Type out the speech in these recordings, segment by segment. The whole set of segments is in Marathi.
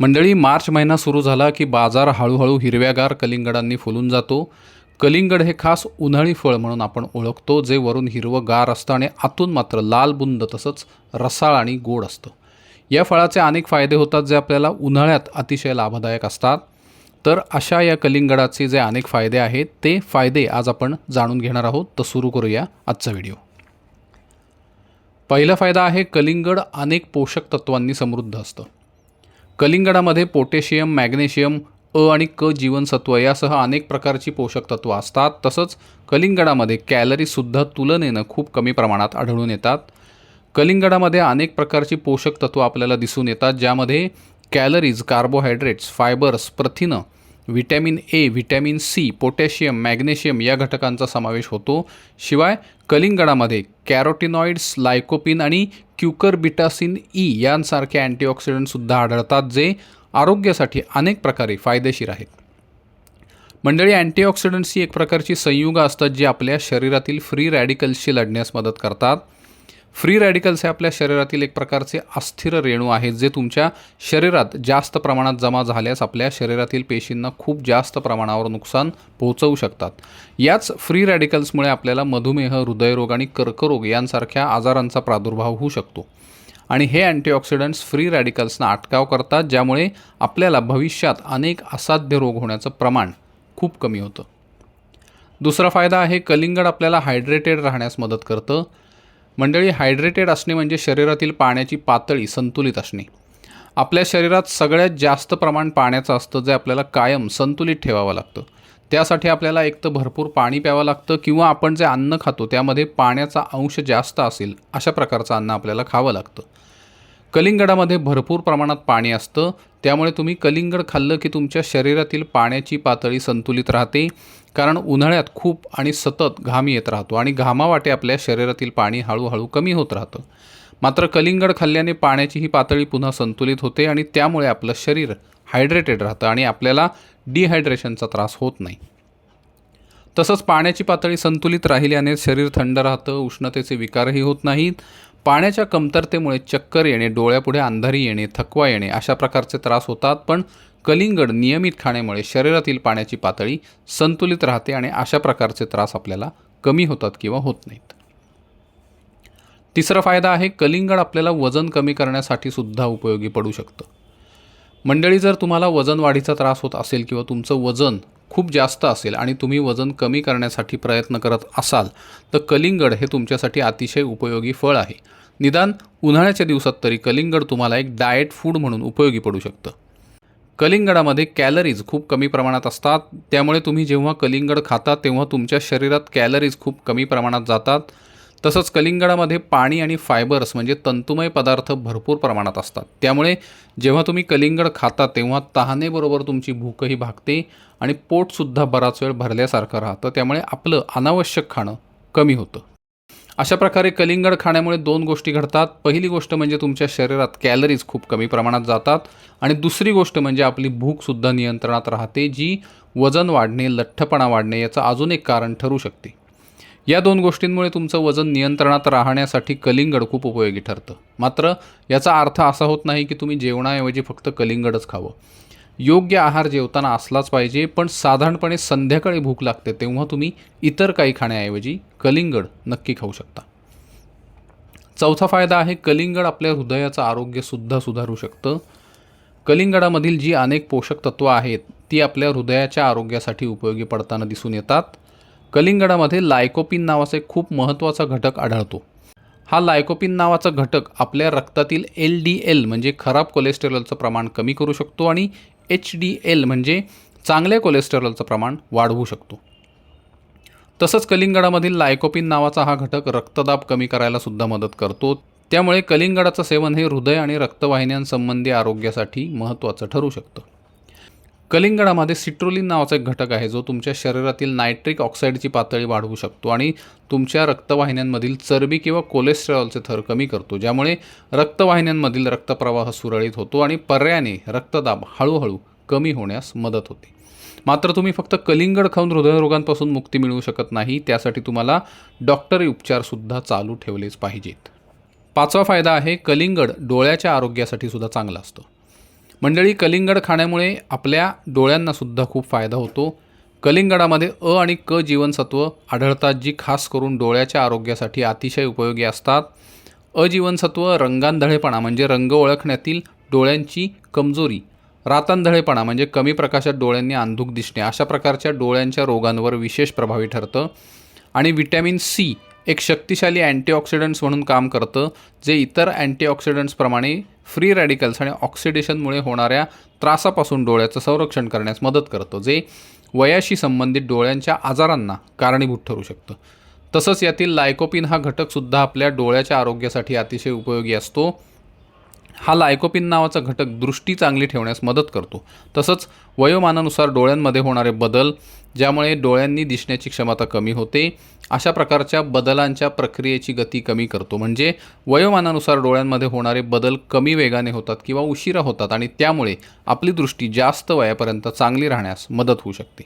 मंडळी मार्च महिना सुरू झाला की बाजार हळूहळू हिरव्यागार कलिंगडांनी फुलून जातो. कलिंगड हे खास उन्हाळी फळ म्हणून आपण ओळखतो जे वरून हिरवं गार असतं आणि आतून मात्र लाल बुंद तसंच रसाळ आणि गोड असतं. या फळाचे अनेक फायदे होतात जे आपल्याला उन्हाळ्यात अतिशय लाभदायक असतात. तर अशा या कलिंगडाचे जे अनेक फायदे आहेत ते फायदे आज आपण जाणून घेणार आहोत. तर सुरू करूया आजचा व्हिडिओ. पहिला फायदा आहे कलिंगड अनेक पोषक तत्वांनी समृद्ध असतं. कलिंगडामध्ये पोटॅशियम मॅग्नेशियम अ आणि क जीवनसत्व यासह अनेक प्रकारची पोषक तत्व असतात. तसंच कलिंगडामध्ये कॅलरीसुद्धा तुलनेनं खूप कमी प्रमाणात आढळून येतात. कलिंगडामध्ये अनेक प्रकारची पोषक तत्व आपल्याला दिसून येतात ज्यामध्ये calories carbohydrates fibres प्रथिनं vitamin A vitamin C potassium magnesium या घटकांचा समावेश होतो. शिवाय कलिंगडामध्ये कॅरोटिनॉइड्स लायकोपिन आणि क्युकरबिटासिन ई यांसारखे अँटीऑक्सिडंटसुद्धा आढळतात जे आरोग्यासाठी अनेक प्रकारे फायदेशीर आहेत. मंडळी अँटीऑक्सिडंट्स ही एक प्रकारची संयुग असतात जी आपल्या शरीरातील फ्री रॅडिकल्सशी लढण्यास मदत करतात. फ्री रॅडिकल्स हे आपल्या शरीरातील एक प्रकारचे अस्थिर रेणू आहेत जे तुमच्या शरीरात जास्त प्रमाणात जमा झाल्यास आपल्या शरीरातील पेशींना खूप जास्त प्रमाणावर नुकसान पोहोचवू शकतात. याच फ्री रॅडिकल्समुळे आपल्याला मधुमेह हृदयरोग आणि कर्करोग यांसारख्या आजारांचा प्रादुर्भाव होऊ शकतो. आणि हे अँटीऑक्सिडंट्स फ्री रॅडिकल्सना अटकाव करतात ज्यामुळे आपल्याला भविष्यात अनेक असाध्य रोग होण्याचं प्रमाण खूप कमी होतं. दुसरा फायदा आहे कलिंगड आपल्याला हायड्रेटेड राहण्यास मदत करतं. मंडळी हायड्रेटेड असणे म्हणजे शरीरातील पाण्याची पातळी संतुलित असणे. आपल्या शरीरात सगळ्यात जास्त प्रमाण पाण्याचं असतं जे आपल्याला कायम संतुलित ठेवावं लागतं. त्यासाठी आपल्याला एक तर भरपूर पाणी प्यावं लागतं किंवा आपण जे अन्न खातो त्यामध्ये पाण्याचा अंश जास्त असेल अशा प्रकारचं अन्न आपल्याला खावं लागतं. कलिंगडामध्ये भरपूर प्रमाणात पाणी असतं. त्यामुळे तुम्ही कलिंगड खाल्लं की तुमच्या शरीरातील पाण्याची पातळी संतुलित राहते. कारण उन्हाळ्यात खूप आणि सतत घाम येत राहतो आणि घामावाटे आपल्या शरीरातील पाणी हळूहळू कमी होत राहतं. मात्र कलिंगड खाल्ल्याने पाण्याची ही पातळी पुन्हा संतुलित होते आणि त्यामुळे आपलं शरीर हायड्रेटेड राहतं आणि आपल्याला डिहायड्रेशनचा त्रास होत नाही. तसंच पाण्याची पातळी संतुलित राहिल्याने शरीर थंड राहतं उष्णतेचे विकारही होत नाहीत. पाण्याच्या कमतरतेमुळे चक्कर येणे डोळ्यापुढे अंधारी येणे थकवा येणे अशा प्रकारचे त्रास होतात पण कलिंगड नियमित खाण्यामुळे शरीरातील पाण्याची पातळी संतुलित राहते आणि अशा प्रकारचे त्रास आपल्याला कमी होतात किंवा होत नाहीत. तिसरा फायदा आहे कलिंगड आपल्याला वजन कमी करण्यासाठी सुद्धा उपयोगी पडू शकतं. मंडळी जर तुम्हाला वजन वाढीचा त्रास होत असेल किंवा तुमचं वजन खूप जास्त असेल आणि तुम्ही वजन कमी करण्यासाठी प्रयत्न करत असाल तर कलिंगड हे तुमच्यासाठी अतिशय उपयोगी फळ आहे. निदान उन्हाळ्याच्या दिवसात तरी कलिंगड तुम्हाला एक डाएट फूड म्हणून उपयोगी पडू शकतं. कलिंगडामध्ये कॅलरीज खूप कमी प्रमाणात असतात. त्यामुळे तुम्ही जेव्हा कलिंगड खाता तेव्हा तुमच्या शरीरात कॅलरीज खूप कमी प्रमाणात जातात. तसंच कलिंगडामध्ये पाणी आणि फायबर्स म्हणजे तंतुमय पदार्थ भरपूर प्रमाणात असतात. त्यामुळे जेव्हा तुम्ही कलिंगड खाता तेव्हा तहानेबरोबर तुमची भूकही भागते आणि पोटसुद्धा बराच वेळ भरल्यासारखं राहतं. त्यामुळे आपलं अनावश्यक खाणं कमी होतं. अशा प्रकारे कलिंगड खाण्यामुळे दोन गोष्टी घडतात. पहिली गोष्ट म्हणजे तुमच्या शरीरात कॅलरीज खूप कमी प्रमाणात जातात आणि दुसरी गोष्ट म्हणजे आपली भूकसुद्धा नियंत्रणात राहते जी वजन वाढणे लठ्ठपणा वाढणे याचं अजून एक कारण ठरू शकते. या दोन गोष्टींमुळे तुमचं वजन नियंत्रणात राहण्यासाठी कलिंगड खूप उपयोगी ठरतं. मात्र याचा अर्थ असा होत नाही की तुम्ही जेवणाऐवजी फक्त कलिंगडच खावं. योग्य आहार जेवताना असलाच पाहिजे पण साधारणपणे संध्याकाळी भूक लागते तेव्हा तुम्ही इतर काही खाण्याऐवजी कलिंगड नक्की खाऊ शकता. चौथा फायदा आहे कलिंगड आपल्या हृदयाचं आरोग्यसुद्धा सुधारू शकतं. कलिंगडामधील जी अनेक पोषक तत्त्वं आहेत ती आपल्या हृदयाच्या आरोग्यासाठी उपयोगी पडताना दिसून येतात. कलिंगडामध्ये लायकोपिन नावाचा एक खूप महत्त्वाचा घटक आढळतो. हा लायकोपिन नावाचा घटक आपल्या रक्तातील एल डी एल म्हणजे खराब कोलेस्टेरॉलचं प्रमाण कमी करू शकतो आणि एच डी एल म्हणजे चांगल्या कोलेस्टेरॉलचं प्रमाण वाढवू शकतो. तसंच कलिंगडामधील लायकोपिन नावाचा हा घटक रक्तदाब कमी करायला सुद्धा मदत करतो. त्यामुळे कलिंगडाचं सेवन हे हृदय आणि रक्तवाहिन्यांसंबंधी आरोग्यासाठी महत्त्वाचं ठरू शकतं. कलिंगडामध्ये सिट्रोलिन नावाचा एक घटक आहे जो तुमच्या शरीरातील नायट्रिक ऑक्साईडची पातळी वाढवू शकतो आणि तुमच्या रक्तवाहिन्यांमधील चरबी किंवा कोलेस्ट्रॉलचे थर कमी करतो ज्यामुळे रक्तवाहिन्यांमधील रक्तप्रवाह सुरळीत होतो आणि पर्यायाने रक्तदाब हळूहळू कमी होण्यास मदत होते. मात्र तुम्ही फक्त कलिंगड खाऊन हृदयरोगांपासून मुक्ती मिळवू शकत नाही त्यासाठी तुम्हाला डॉक्टरी उपचारसुद्धा चालू ठेवलेच पाहिजेत. पाचवा फायदा आहे कलिंगड डोळ्याच्या आरोग्यासाठी सुद्धा चांगला असतो. मंडळी कलिंगड खाण्यामुळे आपल्या डोळ्यांना सुद्धा खूप फायदा होतो. कलिंगडामध्ये अ आणि क जीवनसत्व आढळतात जी खास करून डोळ्याच्या आरोग्यासाठी अतिशय उपयोगी असतात. अजीवनसत्व रंगांधळेपणा म्हणजे रंग ओळखण्यातील डोळ्यांची कमजोरी रातांधळेपणा म्हणजे कमी प्रकाशात डोळ्यांनी अंधुक दिसणे अशा प्रकारच्या डोळ्यांच्या रोगांवर विशेष प्रभावी ठरतं. आणि विटॅमिन सी एक शक्तिशाली अँटीऑक्सिडंट्स म्हणून काम करतं जे इतर अँटीऑक्सिडंट्सप्रमाणे फ्री रॅडिकल्स आणि ऑक्सिडेशनमुळे होणाऱ्या त्रासापासून डोळ्याचं संरक्षण करण्यास मदत करतं जे वयाशी संबंधित डोळ्यांच्या आजारांना कारणीभूत ठरू शकतं. तसंच यातील लायकोपिन हा घटकसुद्धा आपल्या डोळ्याच्या आरोग्यासाठी अतिशय उपयोगी असतो. हा लायकोपिन नावाचा घटक दृष्टी चांगली ठेवण्यास मदत करतो. तसंच वयोमानानुसार डोळ्यांमध्ये होणारे बदल ज्यामुळे डोळ्यांनी दिसण्याची क्षमता कमी होते अशा प्रकारच्या बदलांच्या प्रक्रियेची गती कमी करतो. म्हणजे वयोमानानुसार डोळ्यांमध्ये होणारे बदल कमी वेगाने होतात किंवा उशिरा होतात आणि त्यामुळे आपली दृष्टी जास्त वयापर्यंत चांगली राहण्यास मदत होऊ शकते.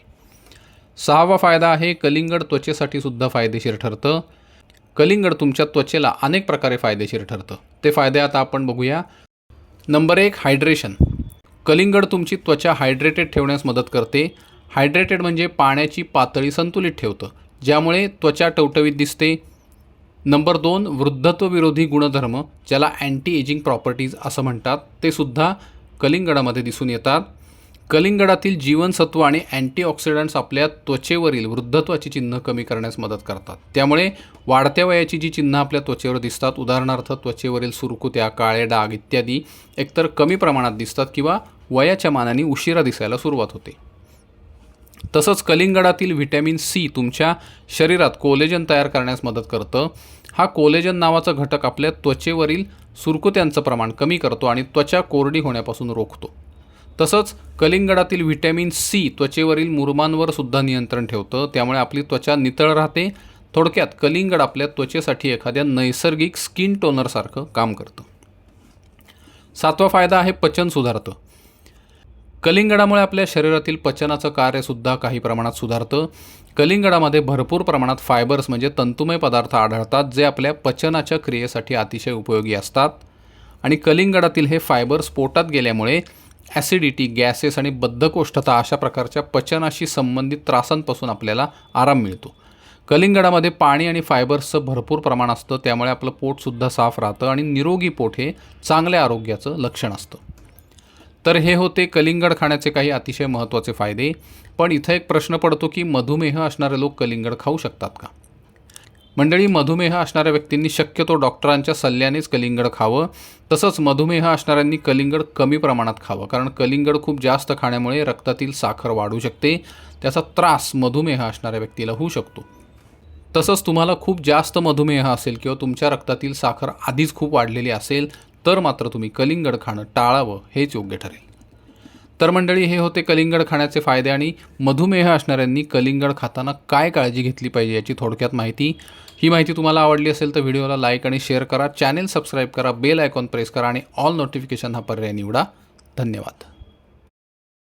सहावा फायदा आहे कलिंगड त्वचेसाठी सुद्धा फायदेशीर ठरतं. कलिंगड तुमच्या त्वचेला अनेक प्रकारे फायदेशीर ठरतं. ते फायदे आता आपण बघूया. नंबर एक हायड्रेशन कलिंगड तुमची त्वचा हायड्रेटेड ठेवण्यास मदत करते. हायड्रेटेड म्हणजे पाण्याची पातळी संतुलित ठेवतं. ज्यामुळे त्वचा टवटवीत दिसते. नंबर दोन वृद्धत्वविरोधी गुणधर्म ज्याला अँटी एजिंग प्रॉपर्टीज असं म्हणतात ते सुद्धा कलिंगडामध्ये दिसून येतात. कलिंगडातील जीवनसत्व आणि अँटीऑक्सिडंट्स आपल्या त्वचेवरील वृद्धत्वाची चिन्ह कमी करण्यास मदत करतात. त्यामुळे वाढत्या वयाची जी चिन्ह आपल्या त्वचेवर दिसतात उदाहरणार्थ त्वचेवरील सुरकुत्या काळे डाग इत्यादी एकतर कमी प्रमाणात दिसतात किंवा वयाच्या मानाने उशिरा दिसायला सुरुवात होते. तसंच कलिंगडातील व्हिटॅमिन सी तुमच्या शरीरात कोलेजन तयार करण्यास मदत करतं. हा कोलेजन नावाचा घटक आपल्या त्वचेवरील सुरकुत्यांचं प्रमाण कमी करतो आणि त्वचा कोरडी होण्यापासून रोखतो. तसंच कलिंगडातील व्हिटॅमिन सी त्वचेवरील मुरुमांवर सुद्धा नियंत्रण ठेवतं. त्यामुळे आपली त्वचा नितळ राहते. थोडक्यात कलिंगड आपल्या त्वचेसाठी एखाद्या नैसर्गिक स्किन टोनरसारखं काम करतं. सातवा फायदा आहे पचन सुधारतं. कलिंगडामुळे आपल्या शरीरातील पचनाचं कार्यसुद्धा काही प्रमाणात सुधारतं. कलिंगडामध्ये भरपूर प्रमाणात फायबर्स म्हणजे तंतुमय पदार्थ आढळतात जे आपल्या पचनाच्या क्रियेसाठी अतिशय उपयोगी असतात. आणि कलिंगडातील हे फायबर्स पोटात गेल्यामुळे ॲसिडिटी गॅसेस आणि बद्धकोष्ठता अशा प्रकारच्या पचनाशी संबंधित त्रासांपासून आपल्याला आराम मिळतो. कलिंगडामध्ये पाणी आणि फायबर्सचं भरपूर प्रमाण असतं त्यामुळे आपलं पोटसुद्धा साफ राहतं आणि निरोगी पोट हे चांगल्या आरोग्याचं लक्षण असतं. तर हे होते कलिंगड खाण्याचे काही अतिशय महत्त्वाचे फायदे. पण इथं एक प्रश्न पडतो की मधुमेह असणारे लोक कलिंगड खाऊ शकतात का? मंडळी मधुमेह असणाऱ्या व्यक्तींनी शक्यतो डॉक्टरांच्या सल्ल्यानेच कलिंगड खावं. तसंच मधुमेह असणाऱ्यांनी कलिंगड कमी प्रमाणात खावं. कारण कलिंगड खूप जास्त खाण्यामुळे रक्तातील साखर वाढू शकते. त्याचा त्रास मधुमेह असणाऱ्या व्यक्तीला होऊ शकतो. तसंच तुम्हाला खूप जास्त मधुमेह असेल किंवा तुमच्या रक्तातील साखर आधीच खूप वाढलेली असेल तर मात्र तुम्ही कलिंगड खाणं टाळावं हेच योग्य ठरेल. तर मंडळी हे होते कलिंगड खाण्याचे फायदे आणि मधुमेह असणाऱ्यांनी कलिंगड खाताना काय काळजी घेतली पाहिजे याची थोडक्यात माहिती. ही माहिती तुम्हाला आवडली असेल तर व्हिडिओला लाईक आणि शेअर करा. चॅनेल सबस्क्राईब करा. बेल आयकॉन प्रेस करा आणि ऑल नोटिफिकेशन हा पर्याय निवडा. धन्यवाद.